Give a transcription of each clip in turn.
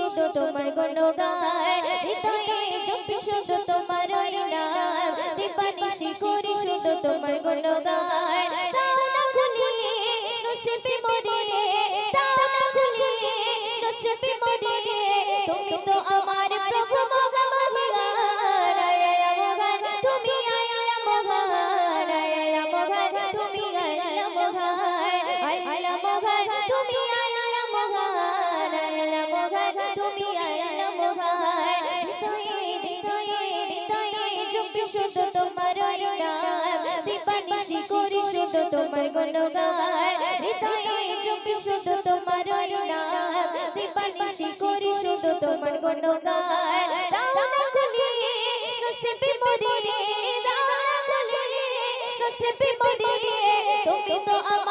শুধু তোমার গুণগান হৃদয়ে যত শুধু তোমার নাম। দীপানিশি করি শুধু তোমার গুণগান। শুধু তোমার ওই নাম দিবানিশি শুধু তোমার গুণগান। তুমি তো আমার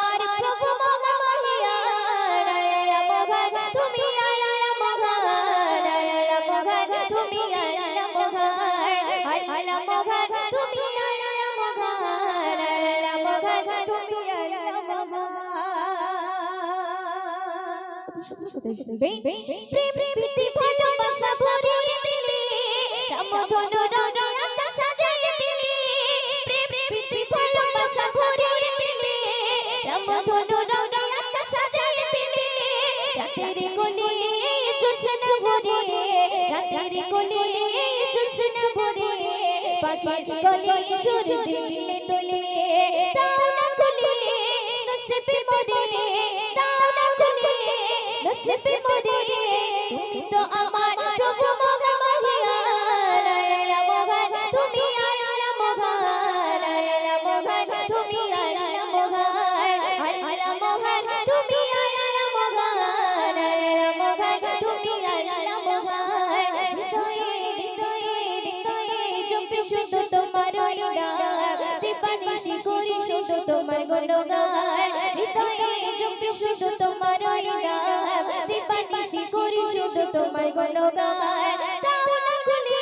শুধু শুধু শুনবে প্রেম প্রীতি ভালোবাসা ভরিয়ে দিলে রামধন রণে আতা সাজাইয়ে দিলে প্রেম প্রীতি ভালোবাসা ভরিয়ে দিলে রামধন রণে আতা সাজাইয়ে দিলে রাতের কোলে জোছন ভরে রাতের কোলে জোছন ভরে পাখির কোলে সুর দিলে তোলে নিশি করি শুধু তোমার গণগান। তাও না খুলি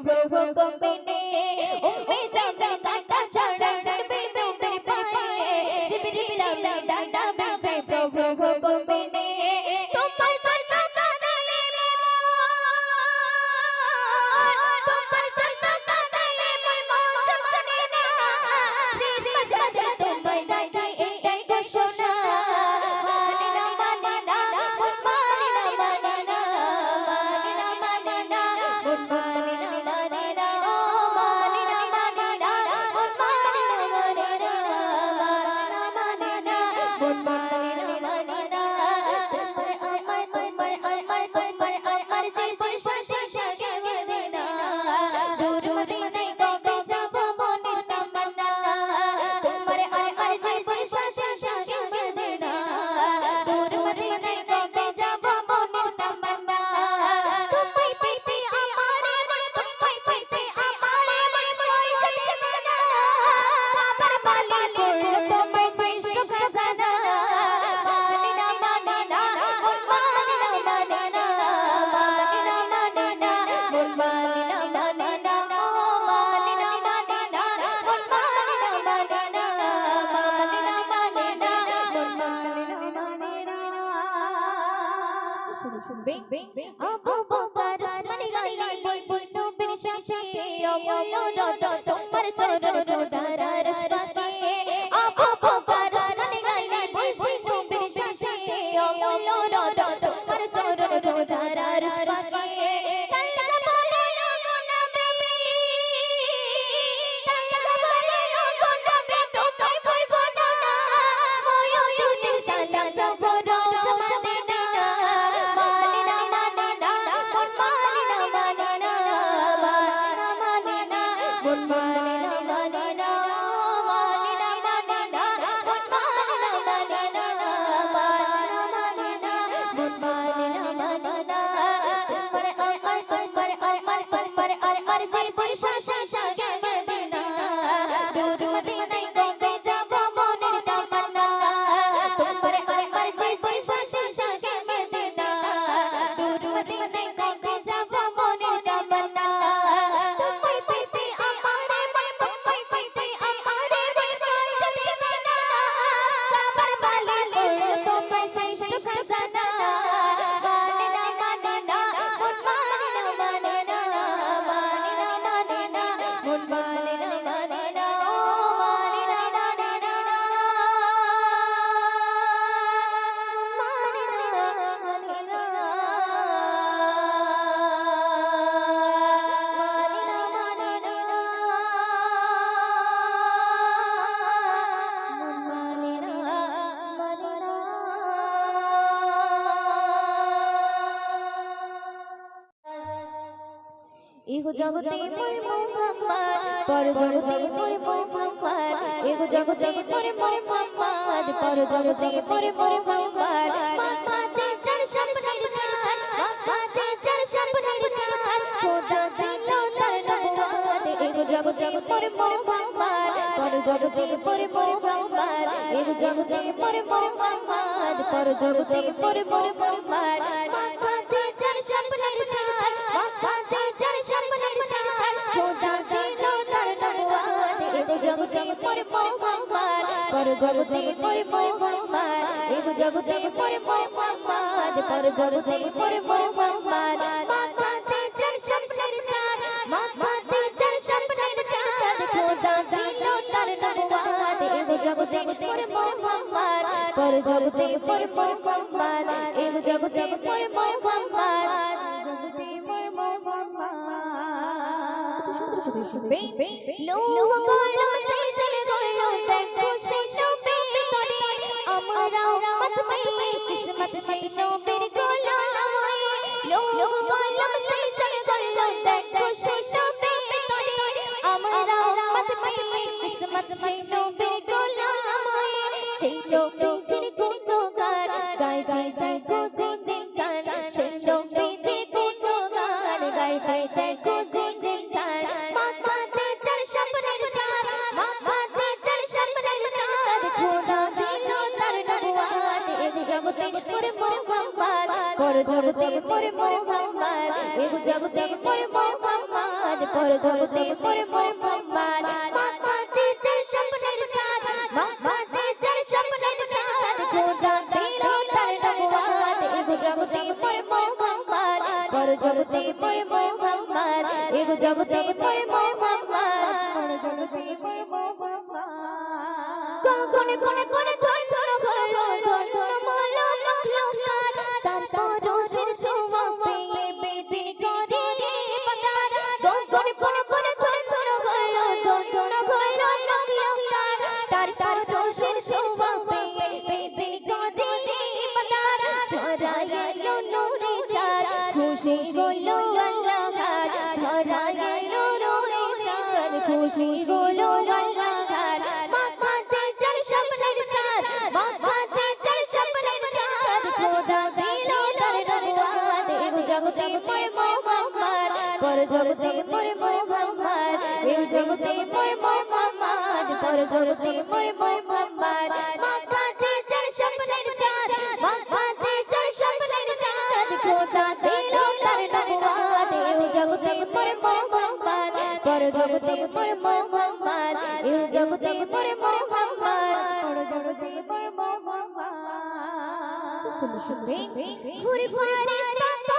প্রভুর হুকুম মেনে উম্মে চাচা কাকা চাচা ডান পে নুমের পায়ে জিবি জিবি ডান ডান ডান ডান প্রভুর হুকুম রাসূল শুনবে আবু বকর উসমান গালি বলছে নবীর সাথে অমল রদ তোমার চরণ ধরা রসবাতে আবু বকর জগতে মোর মোহাম্মদ পর জগতে মোর মোহাম্মদ এগো জগতে মোর মোহাম্মদ পর জগতে মোর মোহাম্মদ। মাথাতে চার স্বপ্নের চাঁদ মাথাতে চার স্বপ্নের চাঁদ খোদা দিল তার নবুয়াত এগো জগতে মোর মোহাম্মদ পর জগতে মোর মোহাম্মদ এগো জগতে মোর মোহাম্মদ পর জগতে মোর মোহাম্মদ। মাথা জগতে পরে মোহাম্মদ এর জগতে পরে মোহাম্মদ পর জগতে পরে মোহাম্মদ। মাথাতে চার শমশের চাঁদ মাথাতে চার শমশের চাঁদ খোদা দিল তার নবুয়াত এর জগতে পরে মোহাম্মদ পর জগতে পরে মোহাম্মদ এর জগতে পরে মোহাম্মদ। জগতে পরে মোহাম্মদ। লোহ কলম 心中。জগতে মোর খুশি হলো আল্লাহ মাথাতে যার স্বপ্নের চাঁদ, মাথাতে যার স্বপ্নের চাঁদ। খোদা দিল তার নবুয়াত এগ জগতে পর মোহাম্মদ। পর জগতে পর মোহাম্মদ এগ জগতে পর মোহাম্মদ। পর জগতে পর মোহাম্মদ পর মোহাম্মদ এই জগতে পর মোহাম্মদ। পর জগতে পর মোহাম্মদ। ঘুরে ফারিস্তা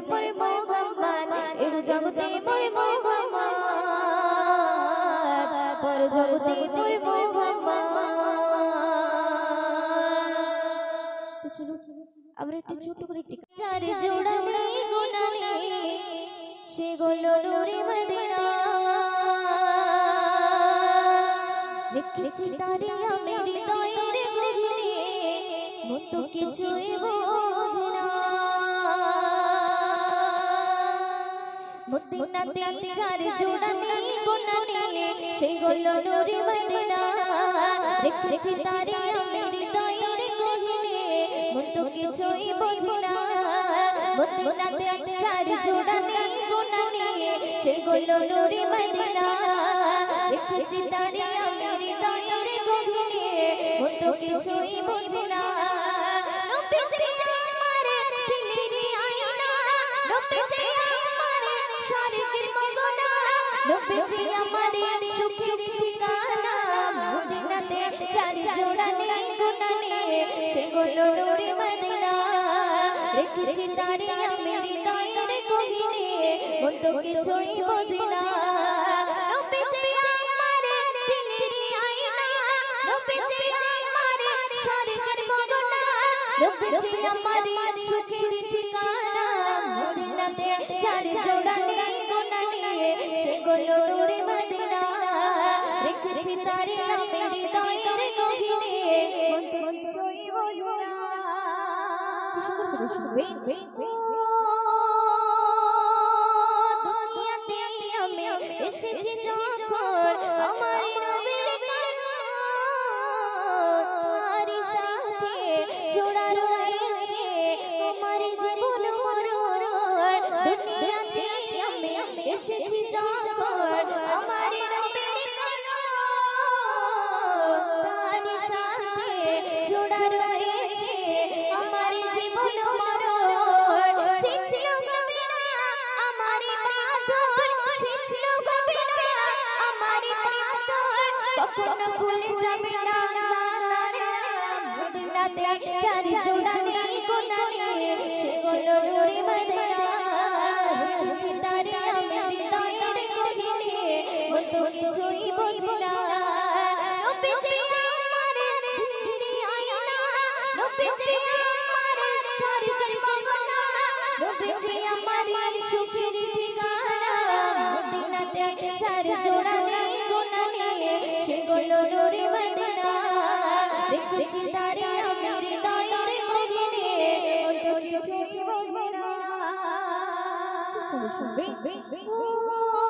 পর মোহাম্মদ এও জগতে পর মোহাম্মদ পর জগতে পর মোহাম্মদ মদিনাতে চার জোড়া নেই গোনা নুরে মদিনা রেখেছি তারে আমি হৃদয়ের গভীরে মতো কিছুই বোঝে না। মদিনাতে চার জোড়া নেই গোনা নেই সেগুলো নুরে মদিনা রেখেছি তারে আমি হৃদয়ের গভীরে মতো কিছুই বোঝে না। চার জোড়া নেই গোনা নেই সেগুলো নুরে মদিনা। রেখেছি তারে আমি হৃদয়ের গভীরে মন কিছুই বোঝে সেগুলো নুরে মদিনা। রেখেছি তারে আমি tudo bem? bem. যাবে না মদিনাতে চারি জোড়া নেই গোনা নিয়ে সে গলো বুড়ি মদিনা চিতারে আমি হৃদয়ের গহিনে কত কিছুই বুঝি না নবীজি আমার ধীরে আয়না নবীজি আমার স্বর্গের মগনা নবীজি আমার সুখের ঠিকানা মদিনাতে চারি জোড়া faças isso bem, bem, bem. bem.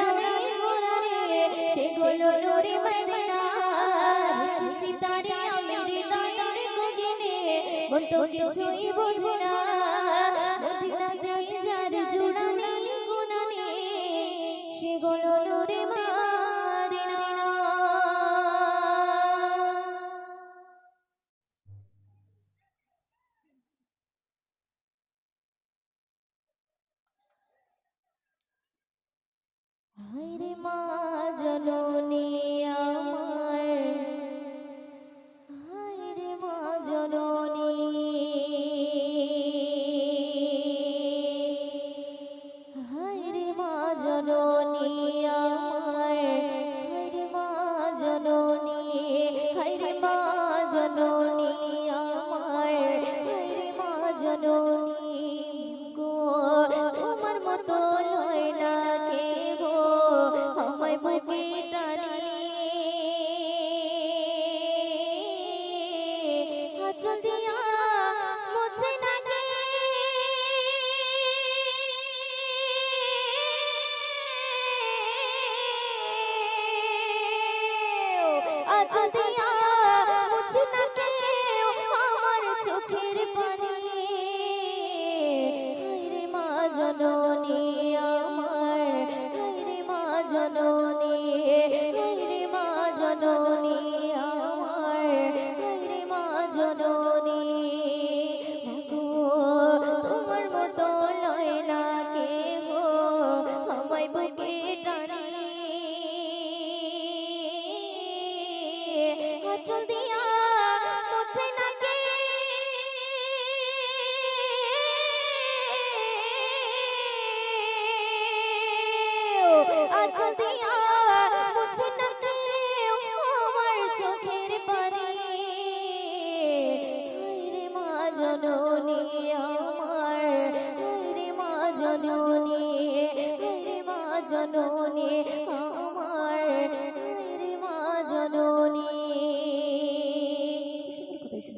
তো কিছুই বোঝে না। যার জোড়া নেই গুণা নেই সে রে মা 一定要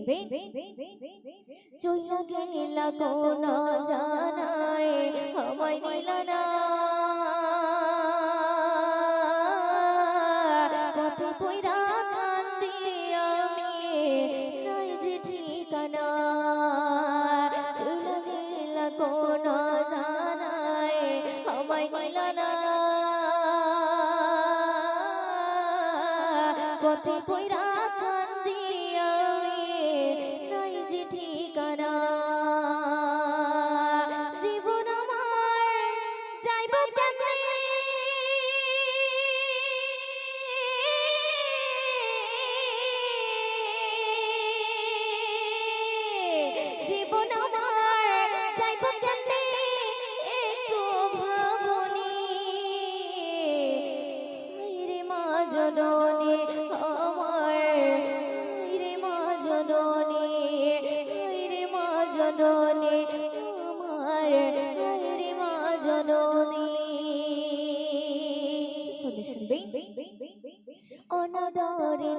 দেখবে চইলা গেলা কোনা জানায় আমায় নিলা না।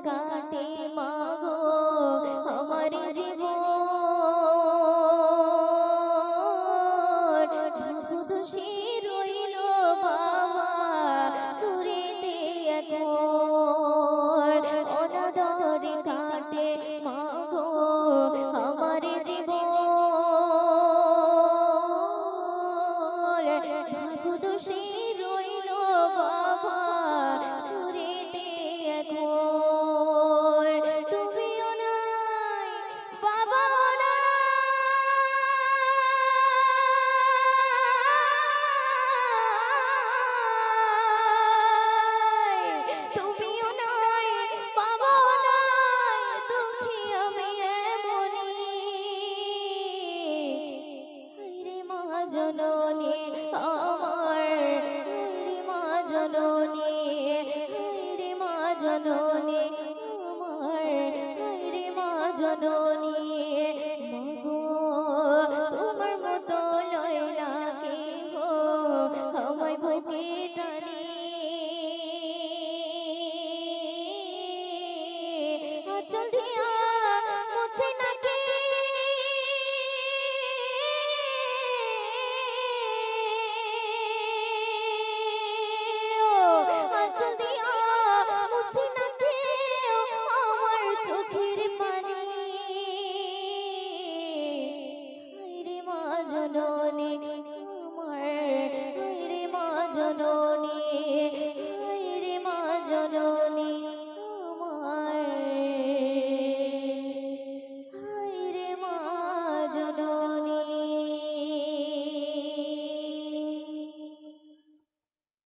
刚刚